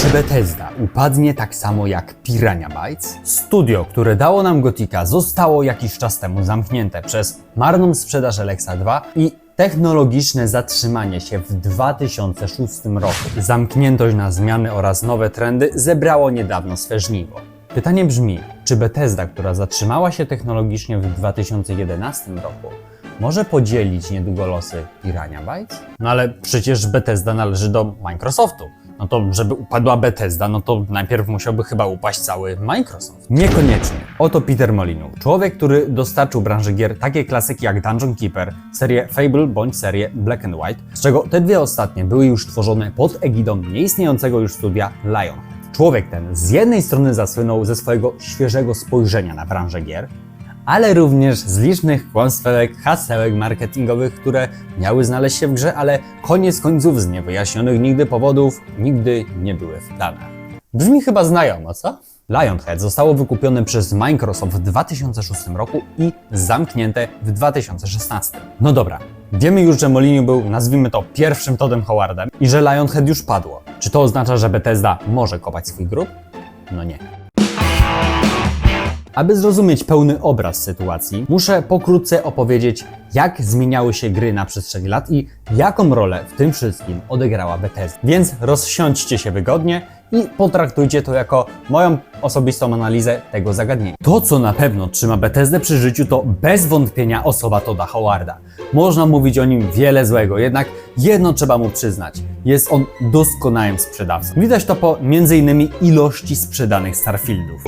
Czy Bethesda upadnie tak samo jak Piranha Bytes? Studio, które dało nam Gotika, zostało jakiś czas temu zamknięte przez marną sprzedaż Alexa 2 i technologiczne zatrzymanie się w 2006 roku. Zamkniętość na zmiany oraz nowe trendy zebrało niedawno swe żniwo. Pytanie brzmi, czy Bethesda, która zatrzymała się technologicznie w 2011 roku, może podzielić niedługo losy Piranha Bytes? No ale przecież Bethesda należy do Microsoftu. No to żeby upadła Bethesda, no to najpierw musiałby chyba upaść cały Microsoft. Niekoniecznie. Oto Peter Molyneux. Człowiek, który dostarczył branży gier takie klasyki jak Dungeon Keeper, serię Fable bądź serię Black and White, z czego te dwie ostatnie były już tworzone pod egidą nieistniejącego już studia Lionhead. Człowiek ten z jednej strony zasłynął ze swojego świeżego spojrzenia na branżę gier, ale również z licznych kłamstwek, hasełek marketingowych, które miały znaleźć się w grze, ale koniec końców z niewyjaśnionych nigdy powodów nigdy nie były w. Brzmi chyba znajomo, co? Lionhead zostało wykupione przez Microsoft w 2006 roku i zamknięte w 2016. No dobra, wiemy już, że Molyneux był, nazwijmy to, pierwszym Toddem Howardem i że Lionhead już padło. Czy to oznacza, że Bethesda może kopać swój grób? No nie. Aby zrozumieć pełny obraz sytuacji, muszę pokrótce opowiedzieć, jak zmieniały się gry na przestrzeni lat i jaką rolę w tym wszystkim odegrała Bethesda. Więc rozsiądźcie się wygodnie i potraktujcie to jako moją osobistą analizę tego zagadnienia. To, co na pewno trzyma Bethesdę przy życiu, to bez wątpienia osoba Toda Howarda. Można mówić o nim wiele złego, jednak jedno trzeba mu przyznać. Jest on doskonałym sprzedawcą. Widać to po m.in. ilości sprzedanych Starfieldów.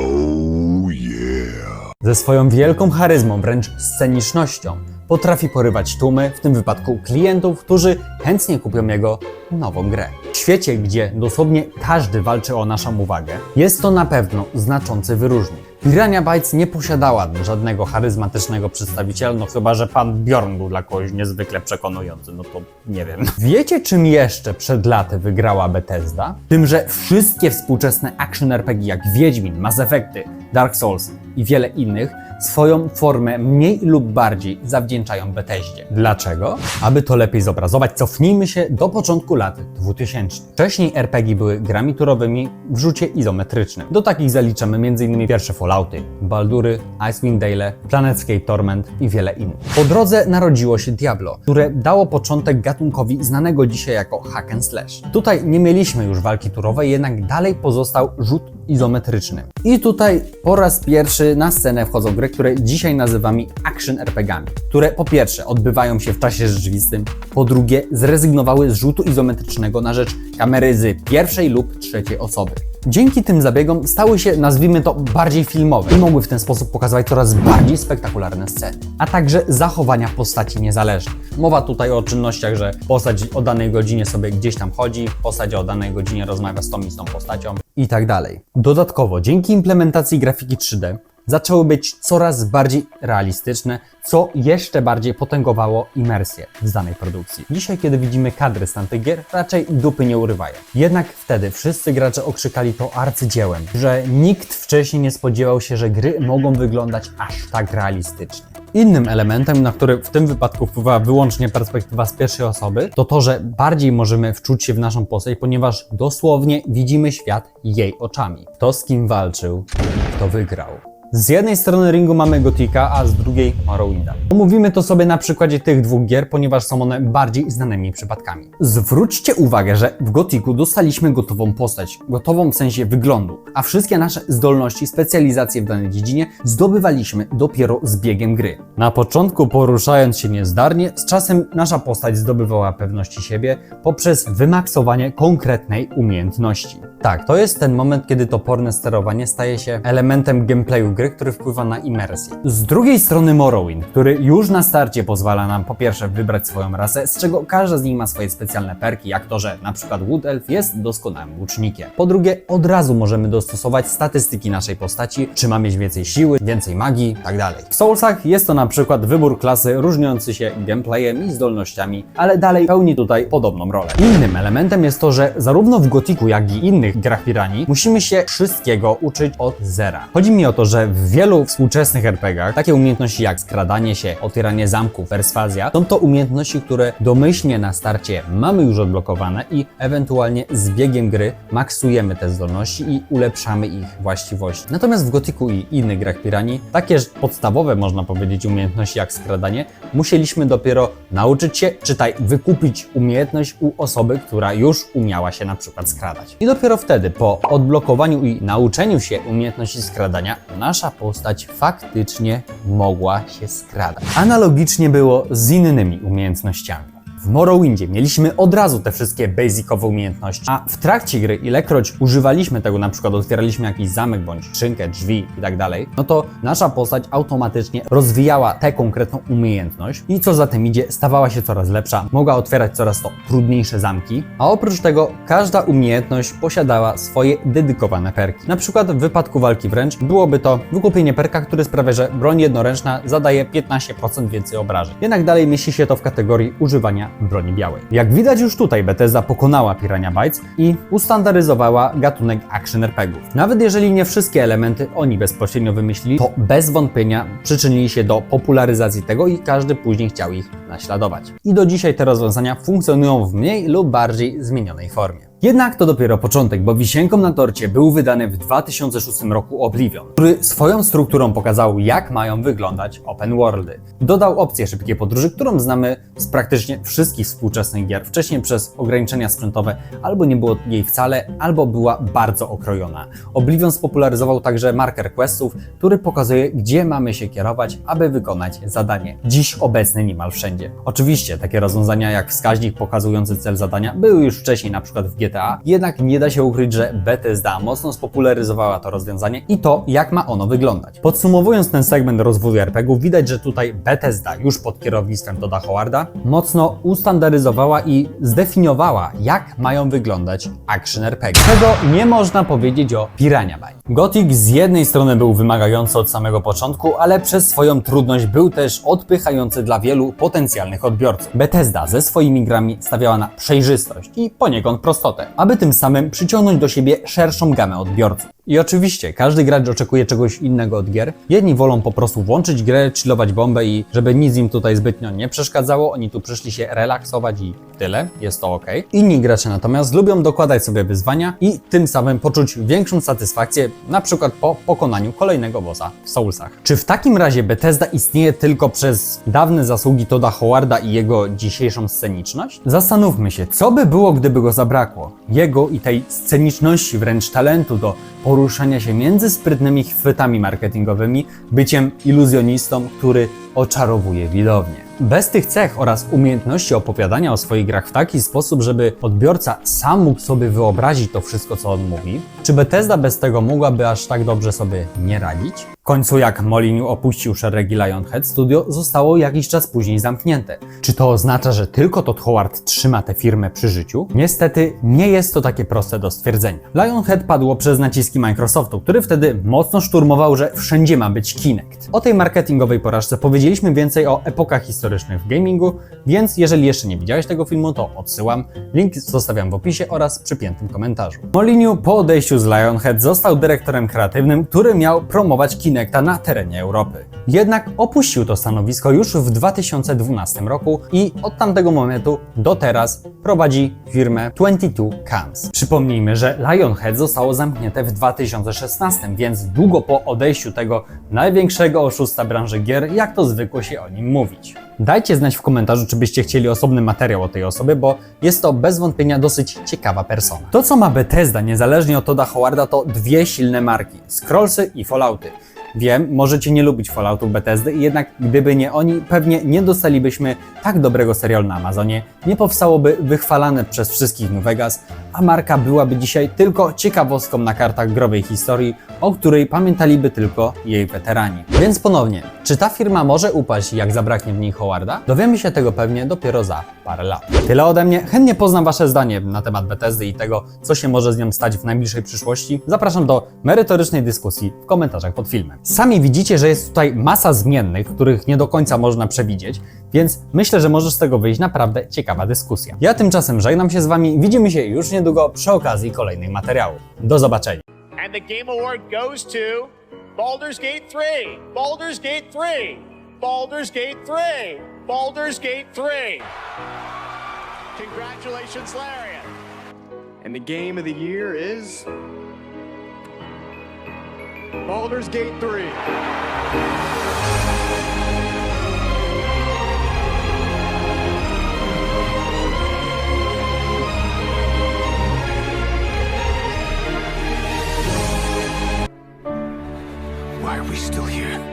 Ze swoją wielką charyzmą, wręcz scenicznością, potrafi porywać tłumy, w tym wypadku klientów, którzy chętnie kupią jego nową grę. W świecie, gdzie dosłownie każdy walczy o naszą uwagę, jest to na pewno znaczący wyróżnik. Piranha Bytes nie posiadała żadnego charyzmatycznego przedstawiciela, no chyba, że pan Bjorn był dla kogoś niezwykle przekonujący, no to nie wiem. Wiecie, czym jeszcze przed laty wygrała Bethesda? Tym, że wszystkie współczesne action RPG jak Wiedźmin, Mass Effecty, Dark Souls i wiele innych swoją formę mniej lub bardziej zawdzięczają Bethesdzie. Dlaczego? Aby to lepiej zobrazować, cofnijmy się do początku lat 2000. Wcześniej RPG były grami turowymi w rzucie izometrycznym. Do takich zaliczamy m.in. pierwsze Fallouty, Baldury, Icewind Dale, Planetscape Torment i wiele innych. Po drodze narodziło się Diablo, które dało początek gatunkowi znanego dzisiaj jako hack and slash. Tutaj nie mieliśmy już walki turowej, jednak dalej pozostał rzut izometryczny. I tutaj po raz pierwszy na scenę wchodzą gry, które dzisiaj nazywamy action RPGami, które po pierwsze odbywają się w czasie rzeczywistym, po drugie zrezygnowały z rzutu izometrycznego na rzecz kamery z pierwszej lub trzeciej osoby. Dzięki tym zabiegom stały się, nazwijmy to, bardziej filmowe i mogły w ten sposób pokazywać coraz bardziej spektakularne sceny, a także zachowania postaci niezależnych. Mowa tutaj o czynnościach, że postać o danej godzinie sobie gdzieś tam chodzi, postać o danej godzinie rozmawia z tą i z tą postacią i tak dalej. Dodatkowo, dzięki implementacji grafiki 3D, zaczęły być coraz bardziej realistyczne, co jeszcze bardziej potęgowało imersję z danej produkcji. Dzisiaj, kiedy widzimy kadry z tamtych gier, raczej dupy nie urywają. Jednak wtedy wszyscy gracze okrzykali to arcydziełem, że nikt wcześniej nie spodziewał się, że gry mogą wyglądać aż tak realistycznie. Innym elementem, na który w tym wypadku wpływa wyłącznie perspektywa z pierwszej osoby, to to, że bardziej możemy wczuć się w naszą postać, ponieważ dosłownie widzimy świat jej oczami. Kto z kim walczył, kto wygrał. Z jednej strony ringu mamy Gotika, a z drugiej Morrowinda. Omówimy to sobie na przykładzie tych dwóch gier, ponieważ są one bardziej znanymi przypadkami. Zwróćcie uwagę, że w Gotiku dostaliśmy gotową postać, gotową w sensie wyglądu, a wszystkie nasze zdolności, specjalizacje w danej dziedzinie zdobywaliśmy dopiero z biegiem gry. Na początku poruszając się niezdarnie, z czasem nasza postać zdobywała pewności siebie poprzez wymaksowanie konkretnej umiejętności. Tak, to jest ten moment, kiedy toporne sterowanie staje się elementem gameplayu gry, który wpływa na imersję. Z drugiej strony Morrowind, który już na starcie pozwala nam po pierwsze wybrać swoją rasę, z czego każda z nich ma swoje specjalne perki, jak to, że na przykład Wood Elf jest doskonałym łucznikiem. Po drugie, od razu możemy dostosować statystyki naszej postaci, czy ma mieć więcej siły, więcej magii, tak dalej. W Soulsach jest to na przykład wybór klasy różniący się gameplayem i zdolnościami, ale dalej pełni tutaj podobną rolę. Innym elementem jest to, że zarówno w Gotiku, jak i innych grach Piranii musimy się wszystkiego uczyć od zera. Chodzi mi o to, że w wielu współczesnych RPGach takie umiejętności jak skradanie się, otwieranie zamków, perswazja, są to umiejętności, które domyślnie na starcie mamy już odblokowane i ewentualnie z biegiem gry maksujemy te zdolności i ulepszamy ich właściwości. Natomiast w Gotiku i innych grach Piranii, takie podstawowe można powiedzieć umiejętności jak skradanie, musieliśmy dopiero nauczyć się, czytaj, wykupić umiejętność u osoby, która już umiała się na przykład skradać. I dopiero wtedy, po odblokowaniu i nauczeniu się umiejętności skradania, nasza postać faktycznie mogła się skradać. Analogicznie było z innymi umiejętnościami. W Morrowindzie mieliśmy od razu te wszystkie basicowe umiejętności, a w trakcie gry, ilekroć używaliśmy tego, na przykład otwieraliśmy jakiś zamek bądź skrzynkę, drzwi i tak dalej, no to nasza postać automatycznie rozwijała tę konkretną umiejętność i co za tym idzie, stawała się coraz lepsza, mogła otwierać coraz to trudniejsze zamki, a oprócz tego każda umiejętność posiadała swoje dedykowane perki. Na przykład w wypadku walki wręcz byłoby to wykupienie perka, który sprawia, że broń jednoręczna zadaje 15% więcej obrażeń. Jednak dalej mieści się to w kategorii używania broni białej. Jak widać już tutaj Bethesda pokonała Pirania Bytes i ustandaryzowała gatunek action RPGów. Nawet jeżeli nie wszystkie elementy oni bezpośrednio wymyślili, to bez wątpienia przyczynili się do popularyzacji tego i każdy później chciał ich naśladować. I do dzisiaj te rozwiązania funkcjonują w mniej lub bardziej zmienionej formie. Jednak to dopiero początek, bo wisienką na torcie był wydany w 2006 roku Oblivion, który swoją strukturą pokazał, jak mają wyglądać open worldy. Dodał opcję szybkiej podróży, którą znamy z praktycznie wszystkich współczesnych gier. Wcześniej przez ograniczenia sprzętowe albo nie było jej wcale, albo była bardzo okrojona. Oblivion spopularyzował także marker questów, który pokazuje, gdzie mamy się kierować, aby wykonać zadanie. Dziś obecny niemal wszędzie. Oczywiście takie rozwiązania jak wskaźnik pokazujący cel zadania były już wcześniej, na przykład w GTA, jednak nie da się ukryć, że Bethesda mocno spopularyzowała to rozwiązanie i to, jak ma ono wyglądać. Podsumowując ten segment rozwoju RPG, widać, że tutaj Bethesda już pod kierownictwem Toda Howarda mocno ustandaryzowała i zdefiniowała, jak mają wyglądać action RPG. Czego nie można powiedzieć o Pirania Byte. Gothic z jednej strony był wymagający od samego początku, ale przez swoją trudność był też odpychający dla wielu potencjalnych odbiorców. Bethesda ze swoimi grami stawiała na przejrzystość i poniekąd prostotę, aby tym samym przyciągnąć do siebie szerszą gamę odbiorców. I oczywiście, każdy gracz oczekuje czegoś innego od gier. Jedni wolą po prostu włączyć grę, chillować bombę i żeby nic im tutaj zbytnio nie przeszkadzało, oni tu przyszli się relaksować i tyle, jest to ok. Inni gracze natomiast lubią dokładać sobie wyzwania i tym samym poczuć większą satysfakcję, na przykład po pokonaniu kolejnego bossa w Soulsach. Czy w takim razie Bethesda istnieje tylko przez dawne zasługi Toda Howarda i jego dzisiejszą sceniczność? Zastanówmy się, co by było, gdyby go zabrakło? Jego i tej sceniczności, wręcz talentu do poruszania się między sprytnymi chwytami marketingowymi, byciem iluzjonistą, który oczarowuje widownię. Bez tych cech oraz umiejętności opowiadania o swoich grach w taki sposób, żeby odbiorca sam mógł sobie wyobrazić to wszystko, co on mówi, czy Bethesda bez tego mogłaby aż tak dobrze sobie nie radzić? W końcu jak Molyneux opuścił szeregi Lionhead, studio zostało jakiś czas później zamknięte. Czy to oznacza, że tylko Todd Howard trzyma tę firmę przy życiu? Niestety nie jest to takie proste do stwierdzenia. Lionhead padło przez naciski Microsoftu, który wtedy mocno szturmował, że wszędzie ma być Kinect. O tej marketingowej porażce powiedzieliśmy więcej o epokach historycznych w gamingu, więc jeżeli jeszcze nie widziałeś tego filmu, to odsyłam. Link zostawiam w opisie oraz przypiętym komentarzu. Molyneux po odejściu z Lionhead został dyrektorem kreatywnym, który miał promować Kinecta na terenie Europy. Jednak opuścił to stanowisko już w 2012 roku i od tamtego momentu do teraz prowadzi firmę 22 Cans. Przypomnijmy, że Lionhead zostało zamknięte w 2016, więc długo po odejściu tego największego oszusta branży gier, jak to zwykło się o nim mówić. Dajcie znać w komentarzu, czy byście chcieli osobny materiał o tej osobie, bo jest to bez wątpienia dosyć ciekawa persona. To, co ma Bethesda, niezależnie od Toda Howarda, to dwie silne marki: Scrollsy i Fallouty. Wiem, możecie nie lubić Falloutów Bethesdy, jednak gdyby nie oni, pewnie nie dostalibyśmy tak dobrego serialu na Amazonie, nie powstałoby wychwalane przez wszystkich New Vegas, a marka byłaby dzisiaj tylko ciekawostką na kartach growej historii, o której pamiętaliby tylko jej weterani. Więc ponownie, czy ta firma może upaść, jak zabraknie w niej Howarda? Dowiemy się tego pewnie dopiero za parę lat. Tyle ode mnie. Chętnie poznam Wasze zdanie na temat Bethesdy i tego, co się może z nią stać w najbliższej przyszłości. Zapraszam do merytorycznej dyskusji w komentarzach pod filmem. Sami widzicie, że jest tutaj masa zmiennych, których nie do końca można przewidzieć, więc myślę, że może z tego wyjść naprawdę ciekawa dyskusja. Ja tymczasem żegnam się z Wami. Widzimy się już niedługo przy okazji kolejnych materiałów. Do zobaczenia. And the Game Award goes to Baldur's Gate 3. Baldur's Gate 3. Baldur's Gate 3. Baldur's Gate 3. Congratulations, Larian. And the game of the year is. Baldur's Gate 3. Why are we still here?